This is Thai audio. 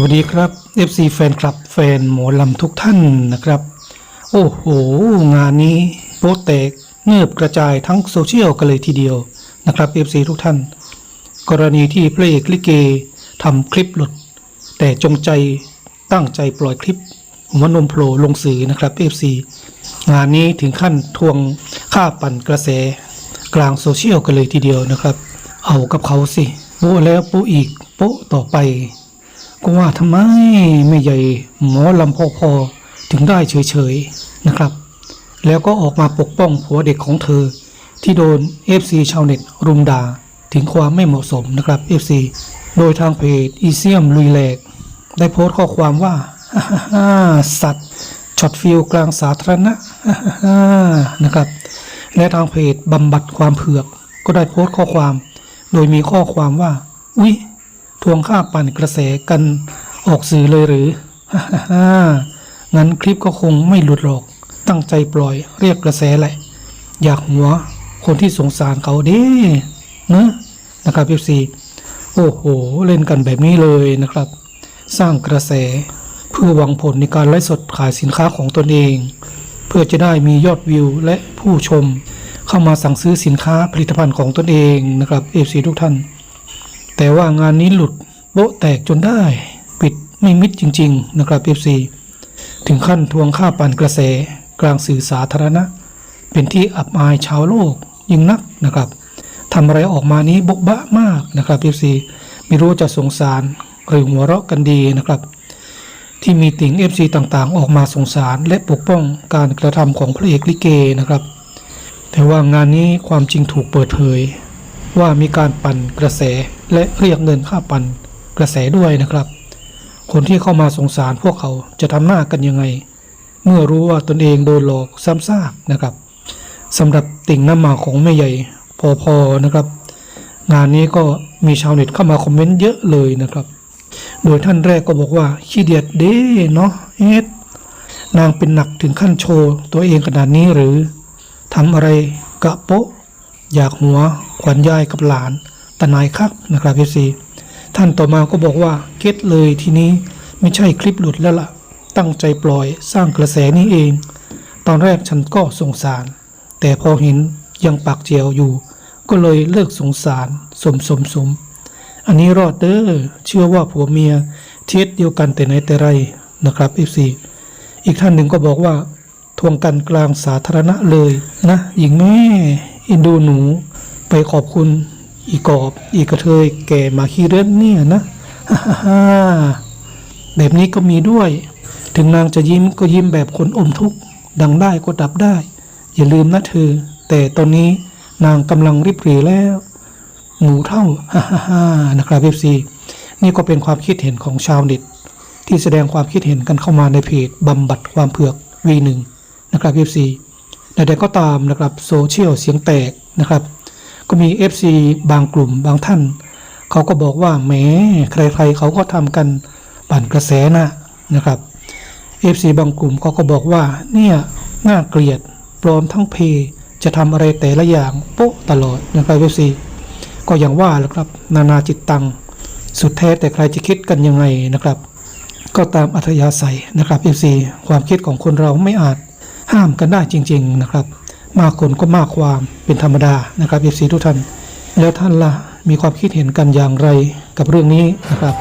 วัสดีครับ FC แฟนคลับแฟนหมอลำทุกท่านนะครับ โอ้โห งานนี้โป๊แตกเงืบกระจายทั้งโซเชียลกันเลยทีเดียวนะครับ FC ทุกท่าน กรณีที่พระเอกลิเกทำคลิปหลุด แต่จงใจตั้งใจปล่อยคลิปหัวนมโผล่ลงสื่อนะครับ FC งานนี้ถึงขั้นทวงค่าปั่นกระแส กลางโซเชียลกันเลยทีเดียวนะครับ เอากับเขาสิโปแล้วโปอีกโปต่อไป ก็ว่าทำไมไม่ใหญ่หมอลำพอพอถึงได้เฉยๆนะครับ แล้วก็ออกมาปกป้องผัวเด็กของเธอ ที่โดน FC ชาวเน็ตรุมด่าถึงความไม่เหมาะสมนะครับ FC โดยทางเพจอีเซียมลุยแหลก ได้โพสต์ข้อความว่าสัตว์ช็อตฟิลกลางสาธารณะนะครับ และทางเพจบำบัดความเผือก ก็ได้โพสต์ข้อความ โดยมีข้อความว่า อุ๊ย ทวงค่าปั่นกระแสกันออกสื่อเลยหรืองั้นคลิปก็คงไม่หลุดหรอก ตั้งใจปล่อยเรียกกระแสแหละ อยากหัวคนที่สงสารเขาเด้เนอะนะครับพีซีโอ้โห เล่นกันแบบนี้เลยนะครับ สร้างกระแสเพื่อหวังผลในการไลฟ์สดขายสินค้าของตนเอง เพื่อจะได้มียอดวิวและผู้ชม เข้ามาสั่งซื้อสินค้าผลิตภัณฑ์ของตนเองนะครับเอฟซีทุกท่าน แต่ว่างานนี้หลุดโบ๊ะแตกจนได้ ปิดไม่มิดจริง ๆ นะครับ FC ถึงขั้นทวงค่าปั่นกระแสกลางสื่อสาธารณะ เป็นที่อับอายชาวโลกยิ่งนักนะครับทำอะไรออกมานี้บกบะมากนะครับ FC ไม่รู้จะสงสารหรือหัวเราะกันดีนะครับ ที่มีติ่ง FC ต่างๆ ออกมาสงสารและปกป้องการกระทำของพระเอกลิเกนะครับ แต่ว่างานนี้ความจริงถูกเปิดเผยว่ามีการปั่นกระแส และเรียกเงินค่าปันกระแสด้วยนะครับ คนที่เข้ามาสงสารพวกเขาจะทำหน้ากันยังไง เมื่อรู้ว่าตนเองโดนหลอกซ้ำซากนะครับสำหรับติ่งน้ำหมาของแม่ใหญ่พอพอนะครับ งานนี้ก็มีชาวเน็ตเข้ามาคอมเมนต์เยอะเลยนะครับ โดยท่านแรกก็บอกว่าขี้เดียดเด้เนาะเอ็ดนางเป็นหนักถึงขั้นโชว์ตัวเองขนาดนี้หรือทำอะไรกะโปะอยากหัวขวัญยายกับหลาน ตนายคักนะครับพี่ซีท่านต่อมาก็บอกว่าเก็ตเลยทีนี้ไม่ใช่คลิปหลุดแล้วล่ะ ตั้งใจปล่อยสร้างกระแสนี้เอง ตอนแรกฉันก็สงสาร แต่พอเห็นยังปากเจียวอยู่ ก็เลยเลิกสงสารสมสมสมอันนี้รอดเด้อเชื่อว่าผัวเมียเทียดเดียวกันแต่ไหนแต่ไรนะครับ FC อีกท่านหนึ่งก็บอกว่า ทวงกันกลางสาธารณะเลยนะหญิงแม่อินดูหนูไปขอบคุณ อีกอบ อีกกระเทยแก่มาขี้เรือนเนี่ยนะแบบนี้ก็มีด้วย ถึงนางจะยิ้มก็ยิ้มแบบคนอมทุกข์ ดังได้ก็ดับได้ อย่าลืมนะเธอ แต่ตอนนี้นางกำลังริบหรีแล้ว หนูเท่าฮ่าฮ่านะครับเอฟซีนี่ก็เป็นความคิดเห็นของชาวเน็ตที่แสดงความคิดเห็นกันเข้ามาในเพจบำบัดความเผือก V1 นะครับ FC ใดๆก็ตามนะครับโซเชียลเสียงแตกนะครับ ก็มี FC บางกลุ่มบางท่าน เขาก็บอกว่าแหมใครๆเขาก็ทำกันปั่นกระแสนะนะครับ FC บางกลุ่มเขาก็บอกว่าเนี่ยน่าเกลียดปลอมทั้งเพย์จะทำอะไรแต่ละอย่างโป๊ะตลอดนะครับ FC ก็อย่างว่าแหละครับ นานาจิตตังสุดแท้แต่ใครจะคิดกันยังไงนะครับ ก็ตามอัธยาศัยนะครับ FC ความคิดของคนเราไม่อาจห้ามกันได้จริง ๆ นะครับ มากคนก็มากความเป็นธรรมดานะครับเอฟซีทุกท่าน แล้วท่านล่ะมีความคิดเห็นกันอย่างไรกับเรื่องนี้นะครับ